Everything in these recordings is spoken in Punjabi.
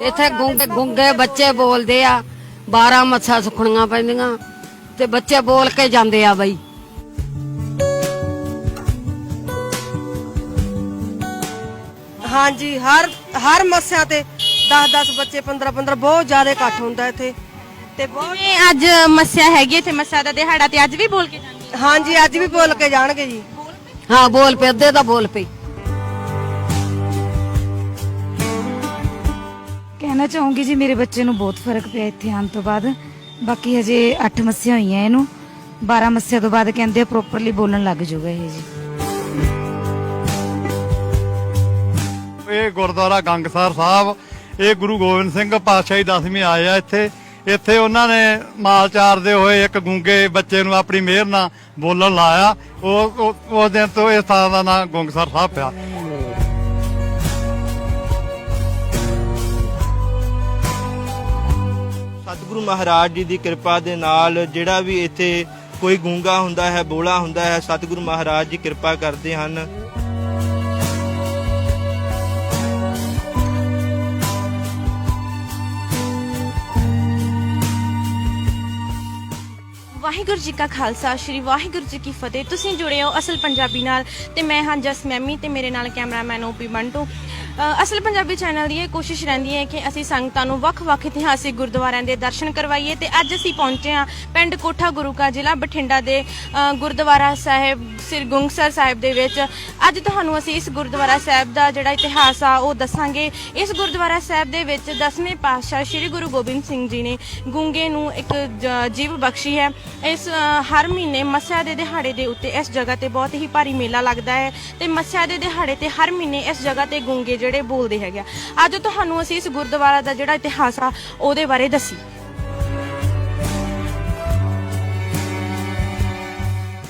ਇੱਥੇ ਗੁੰਗੇ ਗੁੰਗੇ ਬੱਚੇ ਬੋਲਦੇ ਆ 12 ਮੱਛਾਂ ਸੁਖਣੀਆਂ ਪੈਂਦੀਆਂ ਤੇ ਬੱਚੇ ਬੋਲ ਕੇ ਜਾਂਦੇ ਆ ਬਈ। ਹਾਂਜੀ ਹਰ ਹਰ ਮੱਸਿਆ ਤੇ 10-10 ਬੱਚੇ 15-15 ਬਹੁਤ ਜ਼ਿਆਦਾ ਇਕੱਠ ਹੁੰਦਾ ਇੱਥੇ। ਤੇ ਬਹੁਤ ਜਿਵੇਂ ਅੱਜ ਮੱਸਿਆ ਹੈਗੀ ਇੱਥੇ ਮੱਸਿਆ ਦਾ ਦਿਹਾੜਾ ਤੇ ਅੱਜ ਵੀ ਬੋਲ ਕੇ ਜਾਂਦੇ ਹਾਂਜੀ ਅੱਜ ਵੀ ਬੋਲ ਕੇ ਜਾਣਗੇ ਜੀ। ਹਾਂ ਬੋਲ ਪਏ ਅੱਧੇ ਤਾਂ ਬੋਲ ਪਈ ਕਹਿਣਾ ਚਾਹੂੰਗੀ ਜੀ, ਮੇਰੇ ਬੱਚੇ ਨੂੰ ਬਹੁਤ ਫ਼ਰਕ ਪਿਆ ਇੱਥੇ ਆਉਣ ਤੋਂ ਬਾਅਦ। ਬਾਕੀ ਹਜੇ 8 ਮੱਸਿਆ ਹੋਈਆਂ ਇਹਨੂੰ। 12 ਮੱਸਿਆ ਤੋਂ ਬਾਅਦ ਕਹਿੰਦੇ ਪ੍ਰੋਪਰਲੀ ਬੋਲਣ ਲੱਗ ਜਾਊਗਾ ਇਹ ਜੀ। ਇਹ ਗੁਰਦੁਆਰਾ ਗੰਗਸਰ ਸਾਹਿਬ, ਇਹ ਗੁਰੂ ਗੋਬਿੰਦ ਸਿੰਘ ਪਾਤਸ਼ਾਹੀ ਦਸਵੀਂ ਆਏ ਆ ਇੱਥੇ। ਇੱਥੇ ਉਹਨਾਂ ਨੇ ਮਾਲ ਚਾਰਦੇ ਹੋਏ ਇੱਕ ਗੂੰਗੇ ਬੱਚੇ ਨੂੰ ਆਪਣੀ ਮਿਹਰ ਨਾਲ ਬੋਲਣ ਲਾਇਆ। ਉਹ- ਉਸ ਦਿਨ ਤੋਂ ਇਸ ਥਾਂ ਦਾ ਨਾਂ ਗੰਗਸਰ ਸਾਹਿਬ ਪਿਆ। ਸਤਿਗੁਰੂ ਮਹਾਰਾਜ ਜੀ ਦੀ ਕਿਰਪਾ ਦੇ ਨਾਲ ਜਿਹੜਾ ਵੀ ਇੱਥੇ ਕੋਈ ਗੂੰਗਾ ਹੁੰਦਾ ਹੈ, ਬੋਲਾ ਹੁੰਦਾ ਹੈ, ਸਤਿਗੁਰੂ ਮਹਾਰਾਜ ਜੀ ਕਿਰਪਾ ਕਰਦੇ ਹਨ। ਵਾਹਿਗੁਰੂ ਜੀ ਕਾ ਖਾਲਸਾ, ਸ੍ਰੀ ਵਾਹਿਗੁਰੂ ਜੀ ਕੀ ਫਤਿਹ। ਤੁਸੀਂ ਜੁੜੇ ਹੋ ਅਸਲ ਪੰਜਾਬੀ ਨਾਲ ਤੇ ਮੈਂ ਹਾਂ ਜਸ ਮੈਮੀ ਤੇ ਮੇਰੇ ਨਾਲ ਕੈਮਰਾਮੈਨ ਓਪੀ ਮੰਟੂ। ਅਸਲ ਪੰਜਾਬੀ ਚੈਨਲ ਦੀ ਇਹ ਕੋਸ਼ਿਸ਼ ਰਹਿੰਦੀ ਹੈ ਕਿ ਅਸੀਂ ਸੰਗਤਾਂ ਨੂੰ ਵੱਖ-ਵੱਖ ਇਤਿਹਾਸਿਕ ਗੁਰਦੁਆਰਿਆਂ ਦੇ ਦਰਸ਼ਨ ਕਰਵਾਈਏ ਤੇ ਅੱਜ ਅਸੀਂ ਪਹੁੰਚੇ ਹਾਂ ਪਿੰਡ ਕੋਠਾ ਗੁਰੂ ਕਾ ਜ਼ਿਲ੍ਹਾ ਬਠਿੰਡਾ ਦੇ ਗੁਰਦੁਆਰਾ ਸਾਹਿਬ, ਸ੍ਰੀ ਗੁੰਗਸਰ ਸਾਹਿਬ ਦੇ ਵਿੱਚ। ਅੱਜ ਤੁਹਾਨੂੰ ਅਸੀਂ ਇਸ ਗੁਰਦੁਆਰਾ ਸਾਹਿਬ ਦਾ ਜਿਹੜਾ ਇਤਿਹਾਸ ਆ, ਉਹ ਦੱਸਾਂਗੇ। ਇਸ ਗੁਰਦੁਆਰਾ ਸਾਹਿਬ ਦੇ ਵਿੱਚ ਦਸਵੇਂ ਪਾਤਸ਼ਾਹ ਸ੍ਰੀ ਗੁਰੂ ਗੋਬਿੰਦ ਸਿੰਘ ਜੀ ਨੇ ਗੂੰਗੇ ਨੂੰ ਇੱਕ ਜੀਵ ਬਖਸ਼ੀ ਹੈ। ਇਸ ਹਰ ਮਹੀਨੇ ਮੱਸਿਆ ਦੇ ਦਿਹਾੜੇ ਦੇ ਉੱਤੇ ਇਸ ਜਗ੍ਹਾ ਤੇ ਬਹੁਤ ਹੀ ਭਾਰੀ ਮੇਲਾ ਲੱਗਦਾ ਹੈ ਤੇ ਮੱਸਿਆ ਦੇ ਦਿਹਾੜੇ ਤੇ ਹਰ ਮਹੀਨੇ ਇਸ ਜਗ੍ਹਾ ਤੇ ਗੂੰਗੇ ਜਿਹੜੇ ਬੋਲਦੇ ਹੈਗੇ ਆ। ਅੱਜ ਤੁਹਾਨੂੰ ਅਸੀਂ ਇਸ ਗੁਰਦੁਆਰਾ ਦਾ ਜਿਹੜਾ ਇਤਿਹਾਸ ਆ ਉਹਦੇ ਬਾਰੇ ਦੱਸੀ।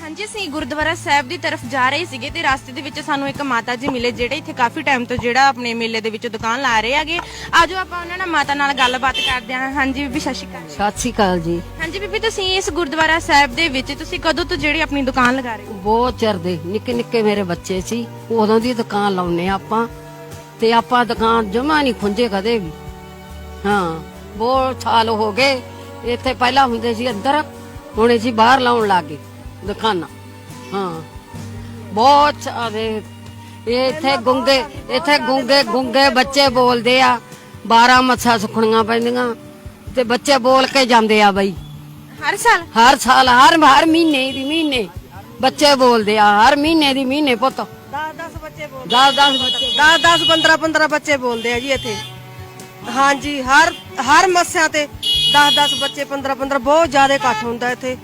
ਹਾਂਜੀ ਅਸੀਂ ਗੁਰਦੁਆਰਾ ਸਾਹਿਬ ਦੀ ਤਰਫ ਜਾ ਰਹੇ ਸੀਗੇ ਤੇ ਰਸਤੇ ਦੇ ਵਿੱਚ ਸਾਨੂੰ ਇੱਕ ਮਾਤਾ ਜੀ ਮਿਲੇ ਜਿਹੜੇ ਇੱਥੇ ਕਾਫੀ ਟਾਈਮ ਤੋਂ ਜਿਹੜਾ ਆਪਣੇ ਮੇਲੇ ਦੇ ਵਿੱਚ ਦੁਕਾਨ ਲਾ ਰਹੇ ਹੈਗੇ। ਆਜੋ ਆਪਾਂ ਉਹਨਾਂ ਨਾਲ ਮਾਤਾ ਨਾਲ ਗੱਲਬਾਤ ਕਰਦੇ ਹਾਂ। ਹਾਂਜੀ ਬੀਬੀ ਸਤਿ ਸ਼੍ਰੀ ਅਕਾਲ। ਸਤਿ ਸ੍ਰੀ ਅਕਾਲ ਜੀ। ਹਾਂਜੀ ਬੀਬੀ ਤੁਸੀਂ ਇਸ ਗੁਰਦੁਆਰਾ ਸਾਹਿਬ ਦੇ ਵਿੱਚ ਤੁਸੀਂ ਕਦੋਂ ਤੋਂ ਜਿਹੜੀ ਆਪਣੀ ਦੁਕਾਨ ਲਗਾ ਰਹੇ ਹੋ? ਬਹੁਤ ਚਿਰ ਦੇ ਨਿੱਕੇ ਨਿੱਕੇ ਮੇਰੇ ਬੱਚੇ ਸੀ ਉਦੋਂ ਦੀ ਦੁਕਾਨ ਲਾਉਨੇ ਆਪਾਂ। ਤੇ ਆਪਾਂ ਦੁਕਾਨ ਜਮਾ ਨਹੀਂ ਖੁੰਝੇ ਕਦੇ ਵੀ। ਹਾਂ ਬਹੁਤ ਸਾਲ ਹੋ ਗਏ। ਇੱਥੇ ਪਹਿਲਾਂ ਹੁੰਦੇ ਸੀ ਅੰਦਰ ਹੁਣ ਅਸੀਂ ਬਾਹਰ ਲਾਉਣ ਲੱਗੇ ਦੁਕਾਨਾਂ। ਹਾਂ ਬਹੁਤ ਸਾਰੇ ਇਹ ਇੱਥੇ ਗੁੰਗੇ ਇੱਥੇ ਗੁੰਗੇ ਗੁੰਗੇ ਬੱਚੇ ਬੋਲਦੇ ਆ 12 ਮੱਛਾਂ ਸੁਖਣੀਆਂ ਪੈਂਦੀਆਂ ਤੇ ਬੱਚੇ ਬੋਲ ਕੇ ਜਾਂਦੇ ਆ ਬਈ। ਹਰ ਸਾਲ? ਹਰ ਸਾਲ ਹਰ ਹਰ ਮਹੀਨੇ ਦੀ ਮਹੀਨੇ। ਬੱਚੇ ਬੋਲਦੇ ਆ ਹਰ ਮਹੀਨੇ ਦੀ ਮਹੀਨੇ ਪੁੱਤ। 10-10 ਬੱਚੇ ਬੋਲ 10 10 ਬੱਚੇ 10-10 15-15 ਬੱਚੇ ਬੋਲਦੇ ਆ ਜੀ ਇੱਥੇ। ਹਾਂਜੀ ਹਰ ਹਰ ਮੱਸਿਆ ਤੇ 10-10 ਬੱਚੇ 15-15 ਬਹੁਤ ਜ਼ਿਆਦਾ ਇਕੱਠ ਹੁੰਦਾ ਇੱਥੇ।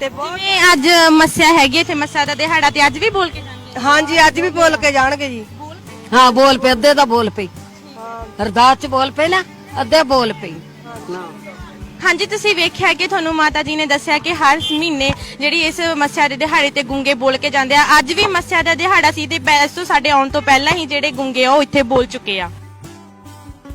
ਤੇ ਬਹੁਤ ਜਿਵੇਂ ਅੱਜ ਮੱਸਿਆ ਹੈਗੀ ਇੱਥੇ ਮੱਸਿਆ ਦਾ ਦਿਹਾੜਾ ਤੇ ਅੱਜ ਵੀ ਬੋਲ ਕੇ ਜਾਂਦੇ ਹਾਂਜੀ ਅੱਜ ਵੀ ਬੋਲ ਕੇ ਜਾਣਗੇ ਜੀ। ਹਾਂ ਬੋਲ ਪਏ ਅੱਧੇ ਤਾਂ ਬੋਲ ਪਈ ਅਰਦਾਸ ਚ ਬੋਲ ਪਏ ਨਾ ਅੱਧੇ ਬੋਲ ਪਈ ਨਾ ਹਾਂਜੀ, ਤੁਸੀਂ ਵੇਖਿਆ ਕਿ ਤੁਹਾਨੂੰ ਮਾਤਾ ਜੀ ਨੇ ਦੱਸਿਆ ਕਿ ਹਰ ਮਹੀਨੇ ਜਿਹੜੀ ਇਸ ਮੱਸਿਆ ਦੇ ਦਿਹਾੜੇ ਤੇ ਗੁੰਗੇ ਬੋਲ ਕੇ ਜਾਂਦੇ ਆ। ਅੱਜ ਵੀ ਮੱਸਿਆ ਦਾ ਦਿਹਾੜਾ ਸੀ ਤੇ ਪੈ- ਤੋਂ ਸਾਡੇ ਆਉਣ ਤੋਂ ਪਹਿਲਾਂ ਹੀ ਜਿਹੜੇ ਗੁੰਗੇ ਆ, ਉਹ ਇੱਥੇ ਬੋਲ ਚੁੱਕੇ ਆ।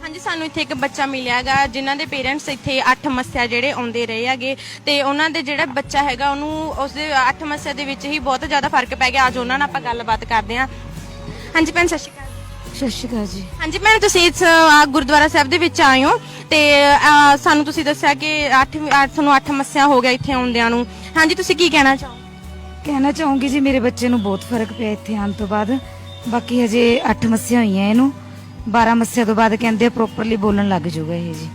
ਹਾਂਜੀ, ਸਾਨੂੰ ਇੱਥੇ ਇੱਕ ਬੱਚਾ ਮਿਲਿਆਗਾ ਜਿਨ੍ਹਾਂ ਦੇ ਪੇਰੈਂਟਸ ਇੱਥੇ 8 ਮੱਸਿਆ ਜਿਹੜੇ ਆਉਂਦੇ ਰਹੇ ਹੈਗੇ ਤੇ ਉਹਨਾਂ ਦੇ ਜਿਹੜਾ ਬੱਚਾ ਹੈਗਾ, ਉਹਨੂੰ ਉਸਦੇ 8 ਮੱਸਿਆ ਦੇ ਵਿੱਚ ਹੀ ਬਹੁਤ ਜ਼ਿਆਦਾ ਫ਼ਰਕ ਪੈ ਗਿਆ। ਅੱਜ ਉਹਨਾਂ ਨਾਲ ਆਪਾਂ ਗੱਲਬਾਤ ਕਰਦੇ ਹਾਂ ਹਾਂਜੀ, ਭੈਣ, ਸਤਿ ਸ਼੍ਰੀ ਅਕਾਲ। ਸਤਿ ਸ਼੍ਰੀ ਅਕਾਲ ਜੀ। ਹਾਂਜੀ ਮੈਂ ਤੁਸੀਂ ਇਸ ਅ, ਗੁਰਦੁਆਰਾ ਸਾਹਿਬ ਦੇ ਵਿੱਚ ਆਏ ਹੋ ਤੇ ਅ, ਸਾਨੂੰ ਤੁਸੀਂ ਦੱਸਿਆ ਕਿ 8 ਤੁਹਾਨੂੰ 8 ਮੱਸਿਆ ਹੋ ਗਿਆ ਇੱਥੇ ਆਉਂਦਿਆਂ ਨੂੰ। ਹਾਂਜੀ ਤੁਸੀਂ ਕੀ ਕਹਿਣਾ ਚਾਹੋ? ਕਹਿਣਾ ਚਾਹੂੰਗੀ ਜੀ ਮੇਰੇ ਬੱਚੇ ਨੂੰ ਬਹੁਤ ਫ਼ਰਕ ਪਿਆ ਇੱਥੇ ਆਉਣ ਤੋਂ ਬਾਅਦ। ਬਾਕੀ ਹਜੇ 8 ਮੱਸਿਆ ਹੋਈਆਂ ਇਹਨੂੰ। 12 ਮੱਸਿਆ ਤੋਂ ਬਾਅਦ ਕਹਿੰਦੇ ਪ੍ਰੋਪਰਲੀ ਬੋਲਣ ਲੱਗ ਜਾਊਗਾ ਇਹ ਜੀ।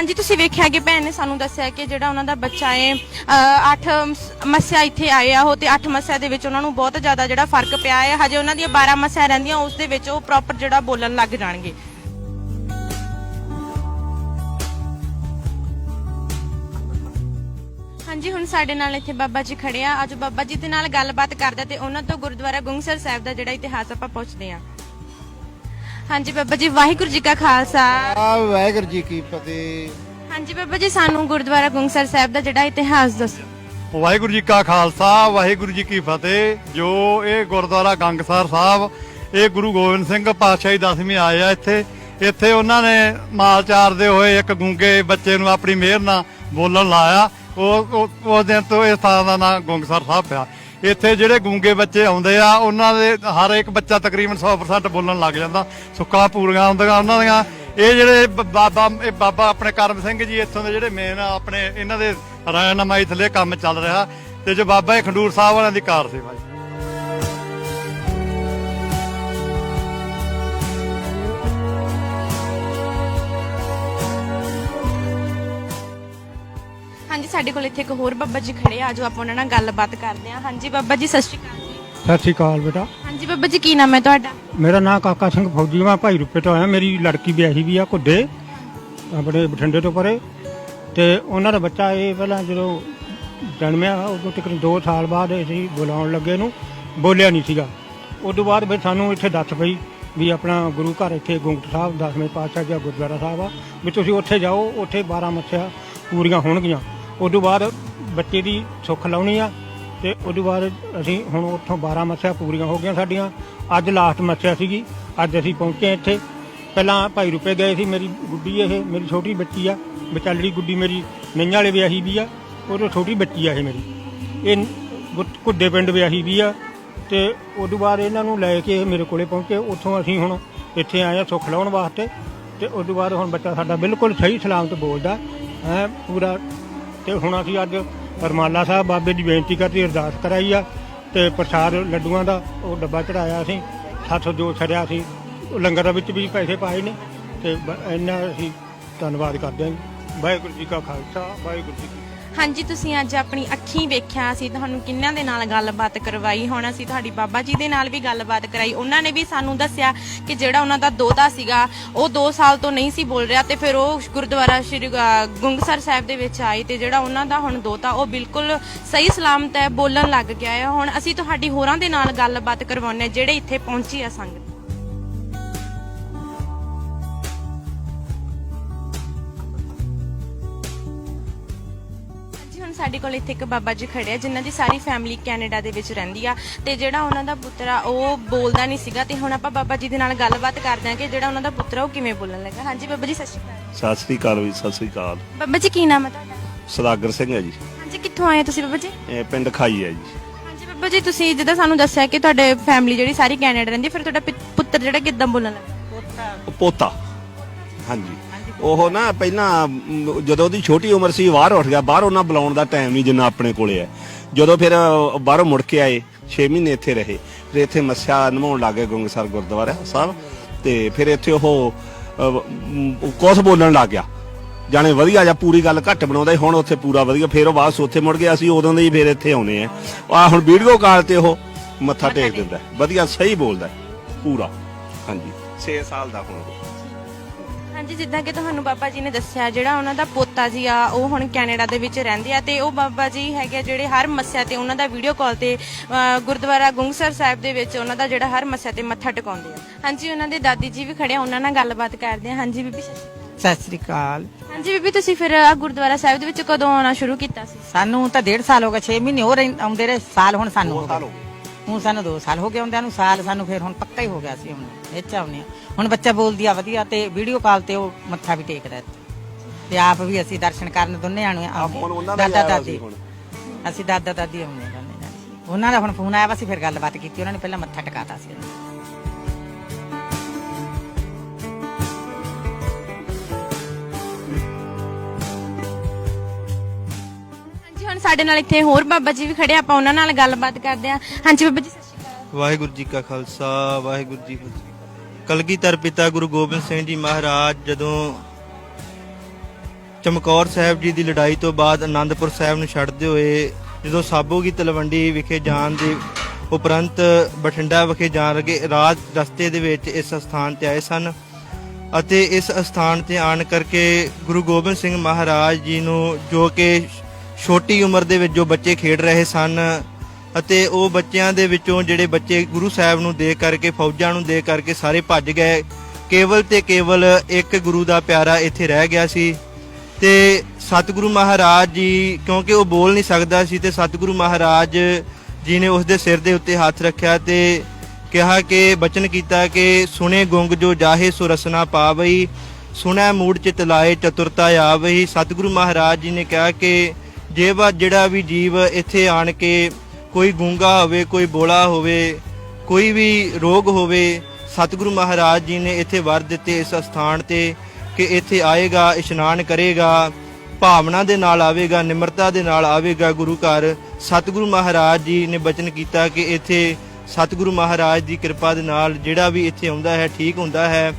ਹਾਂਜੀ, ਤੁਸੀਂ ਵੇਖਿਆ ਕਿ ਭੈਣ ਨੇ ਸਾਨੂੰ ਦੱਸਿਆ ਕਿ ਜਿਹੜਾ ਉਹਨਾਂ ਦਾ ਬੱਚਾ ਹੈ 8 ਮੱਸਿਆ ਇੱਥੇ ਆਏ ਆ ਉਹ ਤੇ 8 ਮੱਸਿਆ ਦੇ ਵਿੱਚ ਉਹਨਾਂ ਨੂੰ ਬਹੁਤ ਜ਼ਿਆਦਾ ਜਿਹੜਾ ਫ਼ਰਕ ਪਿਆ ਹੈ। ਹਜੇ ਉਹਨਾਂ ਦੀਆਂ 12 ਮੱਸਿਆ ਰਹਿੰਦੀਆਂ, ਉਸ ਦੇ ਵਿੱਚ ਉਹ ਪ੍ਰੋਪਰ ਜਿਹੜਾ ਬੋਲਣ ਲੱਗ ਜਾਣਗੇ। ਹਾਂਜੀ, ਹੁਣ ਸਾਡੇ ਨਾਲ ਇੱਥੇ ਬਾਬਾ ਜੀ ਖੜੇ ਆ। ਅੱਜ ਬਾਬਾ ਜੀ ਦੇ ਨਾਲ ਗੱਲਬਾਤ ਕਰਦੇ ਤੇ ਉਹਨਾਂ ਤੋਂ ਗੁਰਦੁਆਰਾ ਗੁੰਗਸਰ ਸਾਹਿਬ ਦਾ ਜਿਹੜਾ ਇਤਿਹਾਸ ਆਪਾਂ ਪੁੱਛਦੇ ਆ। ਹਾਂਜੀ ਬਾਬਾ ਜੀ ਵਾਹਿਗੁਰੂ ਜੀ ਕਾ ਖਾਲਸਾ। ਆ ਵਾਹਿਗੁਰੂ ਜੀ ਕੀ ਫਤਿਹ। ਹਾਂਜੀ ਬਾਬਾ ਜੀ ਸਾਨੂੰ ਗੁਰਦੁਆਰਾ ਗੁੰਗਸਰ ਸਾਹਿਬ ਦਾ ਜਿਹੜਾ ਇਤਿਹਾਸ ਦੱਸੋ। ਵਾਹਿਗੁਰੂ ਜੀ ਕਾ ਖਾਲਸਾ ਵਾਹਿਗੁਰੂ ਜੀ ਕੀ ਫਤਿਹ। ਜੋ ਇਹ ਗੁਰਦੁਆਰਾ ਗੰਗਸਰ ਸਾਹਿਬ ਇਹ ਗੁਰੂ ਗੋਬਿੰਦ ਸਿੰਘ ਪਾਤਸ਼ਾਹੀ ਦਸਵੀਂ ਆਏ ਆ ਇੱਥੇ। ਇੱਥੇ ਉਹਨਾਂ ਨੇ ਮਾਲ ਚਾਰਦੇ ਹੋਏ ਇੱਕ ਗੂੰਗੇ ਬੱਚੇ ਨੂੰ ਆਪਣੀ ਮਿਹਰ ਨਾਲ ਬੋਲਣ ਲਾਇਆ। ਉਹ ਉਹ- ਉਸ ਦਿਨ ਤੋਂ ਇਸ ਥਾਂ ਦਾ ਨਾਂ ਗੰਗਸਰ ਸਾਹਿਬ ਪਿਆ। ਇੱਥੇ ਜਿਹੜੇ ਗੂੰਗੇ ਬੱਚੇ ਆਉਂਦੇ ਆ, ਉਹਨਾਂ ਦੇ ਹਰ ਇੱਕ ਬੱਚਾ ਤਕਰੀਬਨ 100% ਬੋਲਣ ਲੱਗ ਜਾਂਦਾ। ਸੁੱਕਾ ਪੂਰੀਆਂ ਹੁੰਦੀਆਂ ਉਹਨਾਂ ਦੀਆਂ। ਇਹ ਜਿਹੜੇ ਬਾਬਾ, ਇਹ ਬਾਬਾ ਆਪਣੇ ਕਰਮ ਸਿੰਘ ਜੀ ਇੱਥੋਂ ਦੇ ਜਿਹੜੇ ਮੇਨ ਆਪਣੇ ਇਹਨਾਂ ਦੇ ਰਾਇਨਾਮਾਈ ਥੱਲੇ ਕੰਮ ਚੱਲ ਰਿਹਾ। ਤੇ ਜੋ ਬਾਬਾ ਇਹ ਖੰਡੂਰ ਸਾਹਿਬ ਵਾਲਿਆਂ ਦੀ ਕਾਰ ਸੇਵਾ ਜੀ ਸਾਡੇ ਕੋਲ ਇੱਥੇ ਇੱਕ ਹੋਰ ਬਾਬਾ ਜੀ ਖੜੇ ਆ ਜੋ ਆਪਾਂ ਉਹਨਾਂ ਨਾਲ ਗੱਲਬਾਤ ਕਰਦੇ ਹਾਂ। ਹਾਂਜੀ ਬਾਬਾ ਜੀ ਸਤਿ ਸ਼੍ਰੀ ਅਕਾਲ ਜੀ। ਸਤਿ ਸ਼੍ਰੀ ਅਕਾਲ ਬੇਟਾ। ਹਾਂਜੀ ਬਾਬਾ ਜੀ ਕੀ ਨਾਮ ਹੈ ਤੁਹਾਡਾ? ਮੇਰਾ ਨਾਮ ਕਾਕਾ ਸਿੰਘ ਫੌਜੀ ਮੈਂ ਭਾਈ ਰੁਪਏ ਤੋਂ ਆਇਆ। ਮੇਰੀ ਲੜਕੀ ਵਿਆਹੀ ਵੀ ਆ ਘੁੱਡੇ ਆਪਣੇ ਬਠਿੰਡੇ ਤੋਂ ਪਰੇ। ਤੇ ਉਹਨਾਂ ਦਾ ਬੱਚਾ ਇਹ ਪਹਿਲਾਂ ਜਦੋਂ ਜਨਮਿਆ ਉਦੋਂ ਤੱਕ 2 ਸਾਲ ਬਾਅਦ ਅਸੀਂ ਬੁਲਾਉਣ ਲੱਗੇ ਨੂੰ ਬੋਲਿਆ ਨਹੀਂ ਸੀਗਾ। ਉਸ ਤੋਂ ਬਾਅਦ ਫਿਰ ਸਾਨੂੰ ਇੱਥੇ ਦੱਸ ਪਈ ਵੀ ਆਪਣਾ ਗੁਰੂ ਘਰ ਇੱਥੇ ਗੁੰਗਟ ਸਾਹਿਬ ਦਸਵੇਂ ਪਾਤਸ਼ਾਹ ਜੀ ਗੁਰਦੁਆਰਾ ਸਾਹਿਬ ਆ ਵੀ ਤੁਸੀਂ ਉੱਥੇ ਜਾਓ ਉੱਥੇ 12 ਮੱਸਿਆ ਪੂਰੀਆਂ ਹੋਣਗੀਆਂ। ਉਸ ਤੋਂ ਬਾਅਦ ਬੱਚੇ ਦੀ ਸੁੱਖ ਲਾਉਣੀ ਆ ਤੇ ਉਸ ਤੋਂ ਬਾਅਦ ਅਸੀਂ ਹੁਣ ਉੱਥੋਂ 12 ਮੱਸਿਆ ਪੂਰੀਆਂ ਹੋ ਗਈਆਂ ਸਾਡੀਆਂ। ਅੱਜ ਲਾਸਟ ਮੱਸਿਆ ਸੀਗੀ। ਅੱਜ ਅਸੀਂ ਪਹੁੰਚੇ ਇੱਥੇ। ਪਹਿਲਾਂ ਭਾਈ ਰੁਪਏ ਗਏ ਸੀ ਮੇਰੀ ਗੁੱਡੀ ਇਹ, ਮੇਰੀ ਛੋਟੀ ਬੱਚੀ ਆ। ਵਿਚਾਲੜੀ ਗੁੱਡੀ ਮੇਰੀ ਨਈਆਂ ਵਾਲੇ ਵਿਆਹੀ ਵੀ ਆ ਉਹ ਛੋਟੀ ਬੱਚੀ ਆ ਇਹ ਮੇਰੀ। ਇਹ ਗੁ- ਘੁੱਡੇ ਪਿੰਡ ਵਿਆਹੀ ਵੀ ਆ ਤੇ ਉਸ ਤੋਂ ਬਾਅਦ ਇਹਨਾਂ ਨੂੰ ਲੈ ਕੇ ਇਹ ਮੇਰੇ ਕੋਲੇ ਪਹੁੰਚੇ। ਉੱਥੋਂ ਅਸੀਂ ਹੁਣ ਇੱਥੇ ਆਏ ਆ ਸੁੱਖ ਲਾਉਣ ਵਾਸਤੇ ਤੇ ਉਸ ਤੋਂ ਬਾਅਦ ਹੁਣ ਬੱਚਾ ਸਾਡਾ ਬਿਲਕੁਲ ਸਹੀ ਸਲਾਮਤ ਬੋਲਦਾ। ਹੈ, ਪੂਰਾ ਤੇ ਹੁਣ ਅਸੀਂ ਅੱਜ ਰਮਾਲਾ ਸਾਹਿਬ ਬਾਬੇ ਦੀ ਬੇਨਤੀ ਕਰਤੀ, ਅਰਦਾਸ ਕਰਾਈ ਆ ਤੇ ਪ੍ਰਸਾਦ ਲੱਡੂਆਂ ਦਾ ਉਹ ਡੱਬਾ ਚੜਾਇਆ ਅਸੀਂ ਸੱਤ ਜੋ ਛੜਿਆ ਸੀ ਲੰਗਰ ਦੇ ਵਿੱਚ ਵੀ ਪੈਸੇ ਪਾਏ ਨੇ ਤੇ ਬ- ਇੰਨਾ ਅਸੀਂ ਧੰਨਵਾਦ ਕਰਦੇ ਹਾਂ ਜੀ। ਵਾਹਿਗੁਰੂ ਜੀ ਕਾ ਖਾਲਸਾ, ਵਾਹਿਗੁਰੂ ਜੀ ਕੀ ਫਤਿਹ। ਹਾਂਜੀ ਤੁਸੀਂ ਅੱਜ ਆਪਣੀ ਅੱਖੀਂ ਵੇਖਿਆ ਅਸੀਂ ਤੁਹਾਨੂੰ ਕਿੰਨਾਂ ਦੇ ਨਾਲ ਗੱਲਬਾਤ ਕਰਵਾਈ ਹੁਣ ਅਸੀਂ ਤੁਹਾਡੀ ਬਾਬਾ ਜੀ ਦੇ ਨਾਲ ਵੀ ਗੱਲਬਾਤ ਕਰਾਈ। ਉਹਨਾਂ ਨੇ ਵੀ ਸਾਨੂੰ ਦੱਸਿਆ ਕਿ ਜਿਹੜਾ ਉਹਨਾਂ ਦਾ ਦੋਤਾ ਸੀਗਾ ਉਹ 2 ਸਾਲ ਤੋਂ ਨਹੀਂ ਸੀ ਬੋਲ ਰਿਹਾ ਤੇ ਫਿਰ ਉਹ ਗੁਰਦੁਆਰਾ ਸ਼੍ਰੀ ਅ, ਗੁੰਗਸਰ ਸਾਹਿਬ ਦੇ ਵਿੱਚ ਆਏ ਤੇ ਜਿਹੜਾ ਉਹਨਾਂ ਦਾ ਹੁਣ ਦੋਤਾ ਉਹ ਬਿਲਕੁਲ ਸਹੀ ਸਲਾਮਤ ਹੈ ਬੋਲਣ ਲੱਗ ਗਿਆ ਹੈ। ਹੁਣ ਅਸੀਂ ਤੁਹਾਡੀ ਹੋਰਾਂ ਦੇ ਨਾਲ ਗੱਲਬਾਤ ਕਰਵਾਉਂਦੇ ਹਾਂ ਜਿਹੜੇ ਇੱਥੇ ਪਹੁੰਚੀ ਆ ਸੰਗਤ। ਸਾਡੇ ਕੋਲ ਇੱਥੇ ਇੱਕ ਬਾਬਾ ਜੀ ਖੜੇ ਆ ਜਿਨ੍ਹਾਂ ਦੀ ਸਾਰੀ ਫੈਮਿਲੀ ਕੈਨੇਡਾ ਦੇ ਵਿੱਚ ਰਹਿੰਦੀ ਆ। ਤੇ ਜਿਹੜਾ ਉਹਨਾਂ ਦਾ ਪੁੱਤਰ ਆ ਉਹ ਬੋਲਦਾ ਨਹੀਂ ਸੀਗਾ। ਤੇ ਹੁਣ ਆਪਾਂ ਬਾਬਾ ਜੀ ਦੇ ਨਾਲ ਗੱਲਬਾਤ ਕਰਦੇ ਹਾਂ ਕਿ ਜਿਹੜਾ ਉਹਨਾਂ ਦਾ ਪੁੱਤਰ ਆ ਉਹ ਕਿਵੇਂ ਬੋਲਣ ਲੱਗਾ। ਹਾਂਜੀ ਬਾਬਾ ਜੀ ਸਤਿ ਸ਼੍ਰੀ ਅਕਾਲ। ਸਤਿ ਸ੍ਰੀ ਅਕਾਲ ਵੀ ਸਤਿ ਸ੍ਰੀ ਅਕਾਲ। ਬਾਬਾ ਜੀ ਕੀ ਨਾਮ ਹੈ ਤੁਹਾਡਾ? ਸਦਾਗਰ ਸਿੰਘ ਹੈ ਜੀ। ਹਾਂਜੀ ਕਿੱਥੋਂ ਆਏ ਤੁਸੀਂ ਬਾਬਾ ਜੀ? ਇਹ ਪਿੰਡ ਖਾਈ ਹੈ ਜੀ। ਹਾਂਜੀ ਬਾਬਾ ਜੀ ਤੁਸੀਂ ਜਿੱਦਾਂ ਸਾਨੂੰ ਦੱਸਿਆ ਕਿ ਤੁਹਾਡੇ ਫੈਮਿਲੀ ਜਿਹੜੀ ਸਾਰੀ ਕੈਨੇਡਾ ਰਹਿੰਦੀ ਫਿਰ ਤੁਹਾਡਾ ਪਿ- ਪੁੱਤਰ ਜਿਹੜਾ ਕਿੱਦਾਂ ਬੋਲਣ ਲੱਗਾ? ਪੋਤਾ। ਹਾਂਜੀ। ਉਹ ਨਾ ਪਹਿਲਾਂ ਮ, ਜਦੋਂ ਉਹਦੀ ਛੋਟੀ ਉਮਰ ਸੀ ਬਾਹਰ ਉੱਠ ਗਿਆ। ਬਾਹਰ ਉਹਨਾਂ ਬੁਲਾਉਣ ਦਾ ਟਾਈਮ ਨਹੀਂ ਜਿੰਨਾ ਆਪਣੇ ਕੋਲੇ ਹੈ। ਜਦੋਂ ਫਿਰ ਅ, ਬਾਹਰੋਂ ਮੁੜ ਕੇ ਆਏ 6 ਮਹੀਨੇ ਇੱਥੇ ਰਹੇ। ਫਿਰ ਇੱਥੇ ਮੱਸਿਆ ਨਿਭਾਉਣ ਲੱਗੇ ਗੁੰਗਸਰ ਗੁਰਦੁਆਰਾ ਸਾਹਿਬ। ਤੇ ਫਿਰ ਇੱਥੇ ਉਹ ਅ, ਮ, ਕੁਛ ਬੋਲਣ ਲੱਗ ਗਿਆ। ਜਾਣੇ ਵਧੀਆ ਜਾਂ ਪੂਰੀ ਗੱਲ ਘੱਟ ਬਣਾਉਂਦਾ ਸੀ, ਹੁਣ ਉੱਥੇ ਪੂਰਾ ਵਧੀਆ। ਫਿਰ ਉਹ ਵਾਪਸ ਉੱਥੇ ਮੁੜ ਗਿਆ ਅਸੀਂ ਉਦੋਂ ਦੇ ਹੀ ਫਿਰ ਇੱਥੇ ਆਉਨੇ ਆ। ਆ ਹੁਣ ਵੀਡੀਓ ਕਾਲ ਤੇ ਉਹ ਮੱਥਾ ਟੇਕ ਦਿੰਦਾ ਹੈ। ਵਧੀਆ ਸਹੀ ਬੋਲਦਾ ਹੈ, ਪੂਰਾ। ਹਾਂਜੀ। 6 ਸਾਲ ਦਾ ਹੁਣ। ਉਹ ਹਾਂਜੀ ਜਿੱਦਾਂ ਕਿ ਤੁਹਾਨੂੰ ਬਾਬਾ ਜੀ ਨੇ ਦੱਸਿਆ ਜਿਹੜਾ ਉਹਨਾਂ ਦਾ ਪੋਤਾ ਜੀ ਆ ਉਹ ਹੁਣ ਕੈਨੇਡਾ ਦੇ ਵਿੱਚ ਰਹਿੰਦੇ ਆ ਤੇ ਉਹ ਬਾਬਾ ਜੀ ਹੈਗੇ ਜਿਹੜੇ ਹਰ ਮੱਸਿਆ ਤੇ ਉਹਨਾਂ ਦਾ ਵੀਡੀਓ ਕਾਲ ਤੇ ਅ, ਗੁਰਦੁਆਰਾ ਗੁੰਗਸਰ ਸਾਹਿਬ ਦੇ ਵਿੱਚ ਉਹਨਾਂ ਦਾ ਜਿਹੜਾ ਹਰ ਮੱਸਿਆ ਤੇ ਮੱਥਾ ਟਿਕਾਉਂਦੇ ਆ। ਹਾਂਜੀ ਉਹਨਾਂ ਦੇ ਦਾਦੀ ਜੀ ਵੀ ਖੜੇ ਆ ਉਹਨਾਂ ਨਾਲ ਗੱਲਬਾਤ ਕਰਦੇ ਆ। ਹਾਂਜੀ ਬੀਬੀ ਸਤਿ ਸ਼੍ਰੀ ਅਕਾਲ। ਸਤਿ ਸ੍ਰੀ ਅਕਾਲ। ਹਾਂਜੀ ਬੀਬੀ ਤੁਸੀਂ ਫਿਰ ਆਹ ਗੁਰਦੁਆਰਾ ਸਾਹਿਬ ਦੇ ਵਿੱਚ ਕਦੋਂ ਆਉਣਾ ਸ਼ੁਰੂ ਕੀਤਾ ਸੀ? ਸਾਨੂੰ ਤਾਂ ਡੇਢ ਸਾਲ ਹੋ ਗਏ 6 ਮਹੀਨੇ ਹੋ ਰਹੇ ਆਉਂਦੇ ਰਹੇ ਸਾਲ ਹੁਣ ਸਾਨੂੰ ਹੋ ਗਏ। ਹੁਣ ਸਾਨੂੰ 2 ਸਾਲ ਹੋ ਗਏ ਆਉਂਦਿਆਂ ਨੂੰ ਸਾਲ ਸਾਨੂੰ ਫਿਰ ਹੁਣ ਪੱਕਾ ਹੀ ਹੋ ਗਿਆ ਸੀ ਹੁਣ ਇਹ ਚ ਆਉਂਦੇ ਹਾਂ। ਹੁਣ ਬੱਚਾ ਬੋਲਦੀ ਆ ਵਧੀਆ ਤੇ ਵੀਡੀਓ ਕਾਲ ਤੇ ਉਹ ਮੱਥਾ ਵੀ ਟੇਕਦਾ। ਤੇ ਆਪ ਵੀ ਅਸੀਂ ਦਰਸ਼ਨ ਕਰਨ ਦੋਨੇ ਆਣੇ ਹੁਣ ਉਹਨਾਂ ਦਾ ਦਾਦਾ ਦਾਦੀ। ਹੁਣ। ਅਸੀਂ ਦਾਦਾ ਦਾਦੀ ਆਉਂਦੇ ਹਾਂ ਦੋਨੇ ਜਾਣੇ। ਉਹਨਾਂ ਦਾ ਹੁਣ ਫੋਨ ਆਇਆ ਵਾ ਸੀ ਫਿਰ ਗੱਲਬਾਤ ਕੀਤੀ। ਉਹਨਾਂ ਨੇ ਪਹਿਲਾਂ ਮੱਥਾ ਟਿਕਾਤਾ ਸੀ। ਹਾਂਜੀ ਹੁਣ ਸਾਡੇ ਨਾਲ ਇੱਥੇ ਹੋਰ ਬਾਬਾ ਜੀ ਵੀ ਖੜੇ ਆ, ਆਪਾਂ ਉਹਨਾਂ ਨਾਲ ਗੱਲਬਾਤ ਕਰਦੇ ਆ ਹਾਂਜੀ ਬਾਬਾ ਜੀ ਸਤਿ ਸ਼੍ਰੀ ਅਕਾਲ। ਵਾਹਿਗੁਰੂ ਜੀ ਕਾ ਖਾਲਸਾ ਵਾਹਿਗੁਰੂ ਜੀ ਕੀ ਫਤਿਹ। ਕਲਗੀਧਰ ਪਿਤਾ ਗੁਰੂ ਗੋਬਿੰਦ ਸਿੰਘ ਜੀ ਮਹਾਰਾਜ ਜਦੋਂ ਚਮਕੌਰ ਸਾਹਿਬ ਜੀ ਦੀ ਲੜਾਈ ਤੋਂ ਬਾਅਦ ਆਨੰਦਪੁਰ ਸਾਹਿਬ ਨੂੰ ਛੱਡਦੇ ਹੋਏ, ਜਦੋਂ ਸਾਬੋ ਕੀ ਤਲਵੰਡੀ ਵਿਖੇ ਜਾਣ ਦੇ ਉਪਰੰਤ ਬਠਿੰਡਾ ਵਿਖੇ ਜਾਣ ਲੱਗੇ ਰਾਤ ਰਸਤੇ ਦੇ ਵਿੱਚ ਇਸ ਸਥਾਨ ਤੇ ਆਏ ਸਨ ਅਤੇ ਇਸ ਸਥਾਨ ਤੇ ਆਣ ਕਰਕੇ ਗੁਰੂ ਗੋਬਿੰਦ ਸਿੰਘ ਮਹਾਰਾਜ ਜੀ ਨੂੰ ਜੋ ਕਿ ਛੋਟੀ ਉਮਰ ਦੇ ਵਿੱਚ ਜੋ ਬੱਚੇ ਖੇਡ ਰਹੇ ਸਨ ਅਤੇ ਉਹ ਬੱਚਿਆਂ ਦੇ ਵਿੱਚੋਂ ਜਿਹੜੇ ਬੱਚੇ ਗੁਰੂ ਸਾਹਿਬ ਨੂੰ ਦੇਖ ਕਰਕੇ, ਫੌਜਾਂ ਨੂੰ ਦੇਖ ਕਰਕੇ ਸਾਰੇ ਭੱਜ ਗਏ। ਕੇਵਲ ਤੇ ਕੇਵਲ ਇੱਕ ਗੁਰੂ ਦਾ ਪਿਆਰਾ ਇੱਥੇ ਰਹਿ ਗਿਆ ਸੀ ਤੇ ਸਤਿਗੁਰੂ ਮਹਾਰਾਜ ਜੀ, ਕਿਉਂਕਿ ਉਹ ਬੋਲ ਨਹੀਂ ਸਕਦਾ ਸੀ ਤੇ ਸਤਿਗੁਰੂ ਮਹਾਰਾਜ ਜੀ ਨੇ ਉਸ ਦੇ ਸਿਰ ਦੇ ਉੱਤੇ ਹੱਥ ਰੱਖਿਆ ਤੇ ਕਿਹਾ ਕਿ ਬਚਨ ਕੀਤਾ ਕਿ ਸੁਣੇ ਗੁੰਗ ਜੋ ਜਾਹੇ ਸੋ ਰਸਨਾ ਪਾਵਈ, ਸੁਣੈ ਮੂੜ ਚਿਤ ਲਾਏ ਚਤੁਰਤਾ ਆਵਈ। ਸਤਿਗੁਰੂ ਮਹਾਰਾਜ ਜੀ ਨੇ ਕਿਹਾ ਕਿ ਜੇਵਾ ਜਿਹੜਾ ਵੀ ਜੀਵ ਇੱਥੇ ਆਣ ਕੇ ਕੋਈ ਗੂੰਗਾ ਹੋਵੇ, ਕੋਈ ਬੋਲਾ ਹੋਵੇ, ਕੋਈ ਵੀ ਰੋਗ ਹੋਵੇ, ਸਤਿਗੁਰੂ ਮਹਾਰਾਜ ਜੀ ਨੇ ਇੱਥੇ ਵਰ ਦਿੱਤੇ ਇਸ ਸਥਾਨ ਤੇ ਕਿ ਇੱਥੇ ਆਏਗਾ, ਇਸ਼ਨਾਨ ਕਰੇਗਾ, ਭਾਵਨਾ ਦੇ ਨਾਲ ਆਵੇਗਾ, ਨਿਮਰਤਾ ਦੇ ਨਾਲ ਆਵੇਗਾ ਗੁਰੂ ਘਰ। ਸਤਿਗੁਰੂ ਮਹਾਰਾਜ ਜੀ ਨੇ ਬਚਨ ਕੀਤਾ ਕਿ ਇੱਥੇ ਸਤਿਗੁਰੂ ਮਹਾਰਾਜ ਦੀ ਕਿਰਪਾ ਦੇ ਨਾਲ ਜਿਹੜਾ ਵੀ ਇੱਥੇ ਆਉਂਦਾ ਹੈ, ਠੀਕ ਹੁੰਦਾ ਹੈ।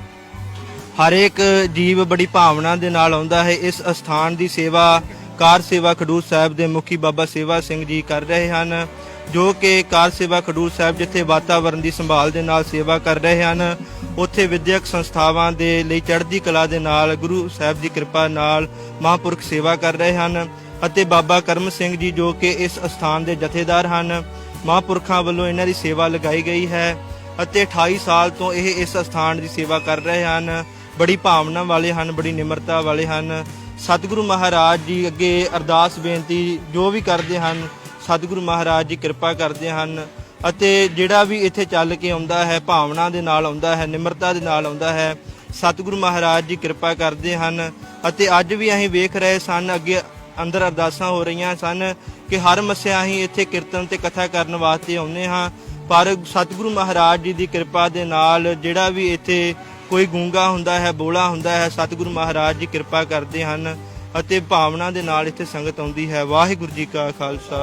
ਹਰ ਇੱਕ ਜੀਵ ਬੜੀ ਭਾਵਨਾ ਦੇ ਨਾਲ ਆਉਂਦਾ ਹੈ, ਇਸ ਅਸਥਾਨ ਦੀ ਸੇਵਾ ਕਾਰ ਸੇਵਾ ਖਡੂਰ ਸਾਹਿਬ ਦੇ ਮੁਖੀ ਬਾਬਾ ਸੇਵਾ ਸਿੰਘ ਜੀ ਕਰ ਰਹੇ ਹਨ, ਜੋ ਕਿ ਕਾਰ ਸੇਵਾ ਖਡੂਰ ਸਾਹਿਬ ਜਿੱਥੇ ਵਾਤਾਵਰਣ ਦੀ ਸੰਭਾਲ ਦੇ ਨਾਲ ਸੇਵਾ ਕਰ ਰਹੇ ਹਨ, ਉੱਥੇ ਵਿਦਿਅਕ ਸੰਸਥਾਵਾਂ ਦੇ ਲਈ ਚੜ੍ਹਦੀ ਕਲਾ ਦੇ ਨਾਲ ਗੁਰੂ ਸਾਹਿਬ ਦੀ ਕਿਰਪਾ ਨਾਲ ਮਹਾਂਪੁਰਖ ਸੇਵਾ ਕਰ ਰਹੇ ਹਨ ਅਤੇ ਬਾਬਾ ਕਰਮ ਸਿੰਘ ਜੀ ਜੋ ਕਿ ਇਸ ਅਸਥਾਨ ਦੇ ਜਥੇਦਾਰ ਹਨ, ਮਹਾਂਪੁਰਖਾਂ ਵੱਲੋਂ ਇਹਨਾਂ ਦੀ ਸੇਵਾ ਲਗਾਈ ਗਈ ਹੈ ਅਤੇ 28 ਸਾਲ ਤੋਂ ਇਹ ਇਸ ਅਸਥਾਨ ਦੀ ਸੇਵਾ ਕਰ ਰਹੇ ਹਨ। ਬੜੀ ਭਾਵਨਾ ਵਾਲੇ ਹਨ, ਬੜੀ ਨਿਮਰਤਾ ਵਾਲੇ ਹਨ। ਸਤਿਗੁਰੂ ਮਹਾਰਾਜ ਜੀ ਅੱਗੇ ਅਰਦਾਸ ਬੇਨਤੀ ਜੋ ਵੀ ਕਰਦੇ ਹਨ, ਸਤਿਗੁਰੂ ਮਹਾਰਾਜ ਜੀ ਕਿਰਪਾ ਕਰਦੇ ਹਨ ਅਤੇ ਜਿਹੜਾ ਵੀ ਇੱਥੇ ਚੱਲ ਕੇ ਆਉਂਦਾ ਹੈ, ਭਾਵਨਾ ਦੇ ਨਾਲ ਆਉਂਦਾ ਹੈ, ਨਿਮਰਤਾ ਦੇ ਨਾਲ ਆਉਂਦਾ ਹੈ, ਸਤਿਗੁਰੂ ਮਹਾਰਾਜ ਜੀ ਕਿਰਪਾ ਕਰਦੇ ਹਨ ਅਤੇ ਅੱਜ ਵੀ ਅਸੀਂ ਵੇਖ ਰਹੇ ਸਨ, ਅੱਗੇ ਅੰਦਰ ਅਰਦਾਸਾਂ ਹੋ ਰਹੀਆਂ ਸਨ ਕਿ ਹਰ ਮਸਿਆ ਅਸੀਂ ਇੱਥੇ ਕੀਰਤਨ ਤੇ ਕਥਾ ਕਰਨ ਵਾਸਤੇ ਆਉਂਦੇ ਹਾਂ, ਪਰ ਸਤਿਗੁਰੂ ਮਹਾਰਾਜ ਜੀ ਦੀ ਕਿਰਪਾ ਦੇ ਨਾਲ ਜਿਹੜਾ ਵੀ ਇੱਥੇ ਕੋਈ ਗੂੰਗਾ ਹੁੰਦਾ ਹੈ ਬੋਲਾ ਹੁੰਦਾ ਹੈ ਸਤਿਗੁਰੂ ਮਹਾਰਾਜ ਜੀ ਕਿਰਪਾ ਕਰਦੇ ਹਨ ਅਤੇ ਭਾਵਨਾ ਦੇ ਨਾਲ ਇੱਥੇ ਸੰਗਤ ਆਉਂਦੀ ਹੈ। ਵਾਹਿਗੁਰੂ ਜੀ ਕਾ ਖਾਲਸਾ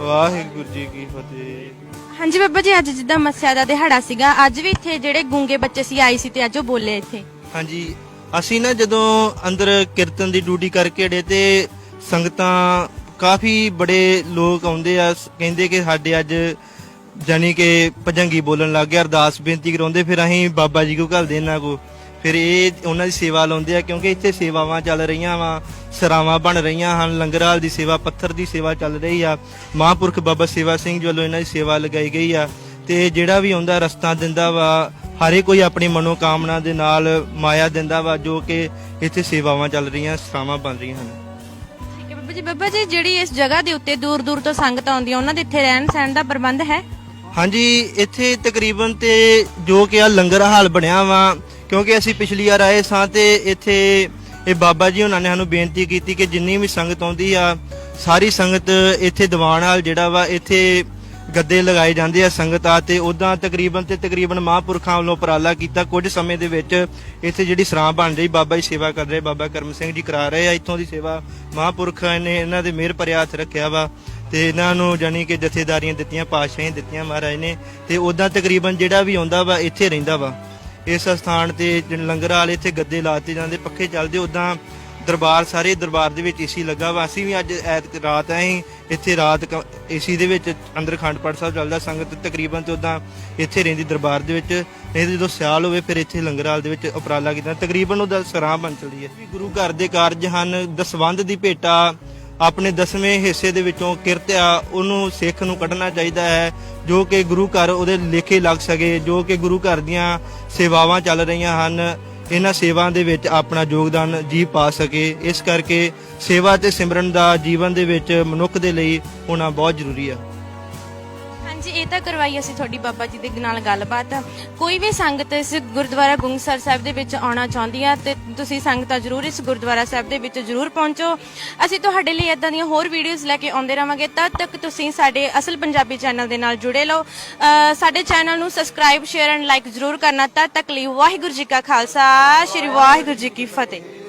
ਵਾਹਿਗੁਰੂ ਜੀ ਕੀ ਫਤਿਹ। ਹਾਂਜੀ ਬਾਬਾ ਜੀ ਅੱਜ ਜਿੱਦਾਂ ਮੱਸਿਆ ਦਾ ਦਿਹਾੜਾ ਸੀਗਾ ਅੱਜ ਵੀ ਇੱਥੇ ਜਿਹੜੇ ਗੂੰਗੇ ਬੱਚੇ ਸੀ ਆਏ ਸੀ ਤੇ ਅੱਜ ਉਹ ਬੋਲੇ ਇੱਥੇ। ਹਾਂਜੀ ਅਸੀਂ ਨਾ ਜਦੋਂ ਅੰਦਰ ਕੀਰਤਨ ਦੀ ਡਿਊਟੀ ਕਰਕੇ ਅੜੇ ਤੇ ਸੰਗਤਾਂ ਕਾਫੀ ਬੜੇ ਲੋਕ ਆਉਂਦੇ ਆ ਕਹਿੰਦੇ ਕਿ ਸਾਡੇ ਅੱਜ ਜਾਨੀ ਕਿ ਭਜੰਗੀ ਬੋਲਣ ਲੱਗ ਗਿਆ, ਅਰਦਾਸ ਬੇਨਤੀ ਕਰਾਉਂਦੇ, ਫਿਰ ਅਸੀਂ ਬਾਬਾ ਜੀ ਕੋ ਘੱਲਦੇ ਇਹਨਾਂ ਕੋ। ਫਿਰ ਇਹ ਉਹਨਾਂ ਦੀ ਸੇਵਾ ਲਾਉਂਦੇ ਆ, ਕਿਉਂਕਿ ਇੱਥੇ ਸੇਵਾਵਾਂ ਚੱਲ ਰਹੀਆਂ ਵਾ, ਸਰਾਵਾਂ ਬਣ ਰਹੀਆਂ ਹਨ ਲੰਗਰਾਲ ਦੀ ਸੇਵਾ, ਪੱਥਰ ਦੀ ਸੇਵਾ ਚੱਲ ਰਹੀ ਆ। ਮਹਾਂਪੁਰਖ ਬਾਬਾ ਸੇਵਾ ਸਿੰਘ ਜੀ ਵੱਲੋਂ ਇਹਨਾਂ ਦੀ ਸੇਵਾ ਲਗਾਈ ਗਈ ਆ। ਤੇ ਜਿਹੜਾ ਵੀ ਆਉਂਦਾ, ਰਸਤਾ ਦਿੰਦਾ ਵਾ, ਹਰੇ ਕੋਈ ਆਪਣੀ ਮਨੋਕਾਮਨਾ ਦੇ ਨਾਲ ਮਾਇਆ ਦਿੰਦਾ ਵਾ, ਜੋ ਕਿ ਇੱਥੇ ਸੇਵਾਵਾਂ ਚੱਲ ਰਹੀਆਂ, ਸਰਾਵਾਂ ਬਣ ਰਹੀਆਂ ਹਨ। ਠੀਕ ਹੈ ਬਾਬਾ ਜੀ ਬਾਬਾ ਜੀ, ਜਿਹੜੀ ਇਸ ਜਗ੍ਹਾ ਦੇ ਉੱਤੇ ਦੂਰ ਦੂਰ ਤੋਂ ਸੰਗਤ ਆਉਂਦੀ ਹੈ ਉਹਨਾਂ ਦੇ ਇੱਥੇ ਰਹਿਣ ਸਹਿਣ ਦਾ ਪ੍ਰਬੰਧ ਹੈ? ਹਾਂਜੀ, ਇੱਥੇ ਤਕਰੀਬਨ ਤੇ ਜੋ ਕਿ ਆ ਲੰਗਰ ਹਾਲ ਬਣਿਆ ਵਾ, ਕਿਉਂਕਿ ਅਸੀਂ ਪਿਛਲੀ ਵਾਰ ਆਏ ਸਾਂ ਤੇ ਇੱਥੇ ਇਹ ਬਾਬਾ ਜੀ ਉਹਨਾਂ ਨੇ ਸਾਨੂੰ ਬੇਨਤੀ ਕੀਤੀ ਕਿ ਜਿੰਨੀ ਵੀ ਸੰਗਤ ਆਉਂਦੀ ਆ, ਸਾਰੀ ਸੰਗਤ ਇੱਥੇ ਦੀਵਾਨ ਹਾਲ ਜਿਹੜਾ ਵਾ, ਇੱਥੇ ਗੱਦੇ ਲਗਾਏ ਜਾਂਦੇ ਆ ਸੰਗਤ ਆ ਤੇ ਉਦਾਂ ਤਕਰੀਬਨ ਤੇ ਤਕਰੀਬਨ ਮਹਾਂਪੁਰਖਾਂ ਵੱਲੋਂ ਉਪਰਾਲਾ ਕੀਤਾ। ਕੁਝ ਸਮੇਂ ਦੇ ਵਿੱਚ ਇੱਥੇ ਜਿਹੜੀ ਸਰਾਂ ਬਣ ਰਹੀ, ਬਾਬਾ ਜੀ ਸੇਵਾ ਕਰ ਰਹੇ, ਬਾਬਾ ਕਰਮ ਸਿੰਘ ਜੀ ਕਰਾ ਰਹੇ ਆ, ਇੱਥੋਂ ਦੀ ਸੇਵਾ ਮਹਾਂਪੁਰਖਾਂ ਨੇ ਇਹਨਾਂ ਦੇ ਮਿਹਰ ਭਰਿਆ ਹੱਥ ਰੱਖਿਆ ਵਾ। ਤੇ ਇਹਨਾਂ ਨੂੰ ਜਾਨੀ ਕਿ ਜਥੇਦਾਰੀਆਂ ਦਿੱਤੀਆਂ, ਪਾਤਸ਼ਾਹੀਆਂ ਦਿੱਤੀਆਂ ਮਹਾਰਾਜ ਨੇ ਤੇ ਉਦਾਂ ਤਕਰੀਬਨ ਜਿਹੜਾ ਵੀ ਆਉਂਦਾ ਵਾ, ਇੱਥੇ ਰਹਿੰਦਾ ਵਾ। ਇਸ ਸਥਾਨ ਤੇ ਲੰਗਰ ਵਾਲੇ ਇੱਥੇ ਗੱਦੇ ਲਾਤੇ ਜਾਂਦੇ, ਪੱਖੇ ਚੱਲਦੇ ਉਦਾਂ ਦਰਬਾਰ, ਸਾਰੇ ਦਰਬਾਰ ਦੇ ਵਿੱਚ ਏਸੀ ਲੱਗਾ ਵਾ। ਅਸੀਂ ਵੀ ਅੱਜ ਐਤ ਰਾਤ ਆਏ ਇੱਥੇ ਰਾਤ ਏਸੀ ਦੇ ਵਿੱਚ ਅੰਦਰ ਖੰਡ ਪਾਠ ਸਾਹਿਬ ਚੱਲਦਾ, ਸੰਗਤ ਤਕਰੀਬਨ ਤੇ ਉਦਾਂ ਇੱਥੇ ਰਹਿੰਦੀ ਦਰਬਾਰ ਦੇ ਵਿੱਚ। ਨਹੀਂ ਜਦੋਂ ਸਿਆਲ ਹੋਵੇ, ਫਿਰ ਇੱਥੇ ਲੰਗਰ ਹਾਲ ਦੇ ਵਿੱਚ ਉਪਰਾਲਾ ਕੀਤਾ। ਤਕਰੀਬਨ ਉਹਦਾ ਸਰਾਂ ਬਣ ਚਲੀ ਹੈ। ਗੁਰੂ ਘਰ ਦੇ ਕਾਰਜ ਹਨ, ਦਸਵੰਧ ਦੀ ਭੇਟਾ ਆਪਣੇ ਦਸਵੇਂ ਹਿੱਸੇ ਦੇ ਵਿੱਚੋਂ ਕਿਰਤਿਆ ਉਹਨੂੰ ਸਿੱਖ ਨੂੰ ਕੱਢਣਾ ਚਾਹੀਦਾ ਹੈ, ਜੋ ਕਿ ਗੁਰੂ ਘਰ ਉਹਦੇ ਲੇਖੇ ਲੱਗ ਸਕੇ, ਜੋ ਕਿ ਗੁਰੂ ਘਰ ਦੀਆਂ ਸੇਵਾਵਾਂ ਚੱਲ ਰਹੀਆਂ ਹਨ। ਇਹਨਾਂ ਸੇਵਾਵਾਂ ਦੇ ਵਿੱਚ ਆਪਣਾ ਯੋਗਦਾਨ ਜੀ ਪਾ ਸਕੇ। ਇਸ ਕਰਕੇ ਸੇਵਾ ਤੇ ਸਿਮਰਨ ਦਾ ਜੀਵਨ ਦੇ ਵਿੱਚ ਮਨੁੱਖ ਦੇ ਲਈ ਹੋਣਾ ਬਹੁਤ ਜ਼ਰੂਰੀ ਹੈ ਹਾਂਜੀ, ਇਹ ਤਾਂ ਕਰਵਾਈ ਅਸੀਂ ਤੁਹਾਡੀ ਬਾਬਾ ਜੀ ਦੇ ਨਾਲ ਗੱਲਬਾਤ ਕੋਈ ਵੀ ਸੰਗਤ ਇਸ ਗੁਰਦੁਆਰਾ ਗੁੰਗਸਰ ਸਾਹਿਬ ਦੇ ਵਿੱਚ ਆਉਣਾ ਚਾਹੁੰਦੀ ਆ ਤੇ ਤੁਸੀਂ ਸੰਗਤਾਂ ਜ਼ਰੂਰ ਇਸ ਗੁਰਦੁਆਰਾ ਸਾਹਿਬ ਦੇ ਵਿੱਚ ਜ਼ਰੂਰ ਪਹੁੰਚੋ। ਅਸੀਂ ਤੁਹਾਡੇ ਲਈ ਇਦਾਂ ਦੀਆਂ ਹੋਰ ਵੀਡੀਓਜ਼ ਲੈ ਕੇ ਆਉਂਦੇ ਰਵਾਂਗੇ। ਤਦ ਤੱਕ ਤੁਸੀਂ ਸਾਡੇ ਅਸਲ ਪੰਜਾਬੀ ਚੈਨਲ ਦੇ ਨਾਲ ਜੁੜੇ ਰਹੋ ਅਹ, ਸਾਡੇ ਚੈਨਲ ਨੂੰ ਸਬਸਕ੍ਰਾਈਬ ਸ਼ੇਅਰ ਐਂਡ ਲਾਈਕ ਜ਼ਰੂਰ ਕਰਨਾ। ਤਦ ਤੱਕ ਲਈ ਵਾਹਿਗੁਰੂ ਜੀ ਕਾ ਖਾਲਸਾ, ਸ੍ਰੀ ਵਾਹਿਗੁਰੂ ਜੀ ਕੀ ਫਤਿਹ।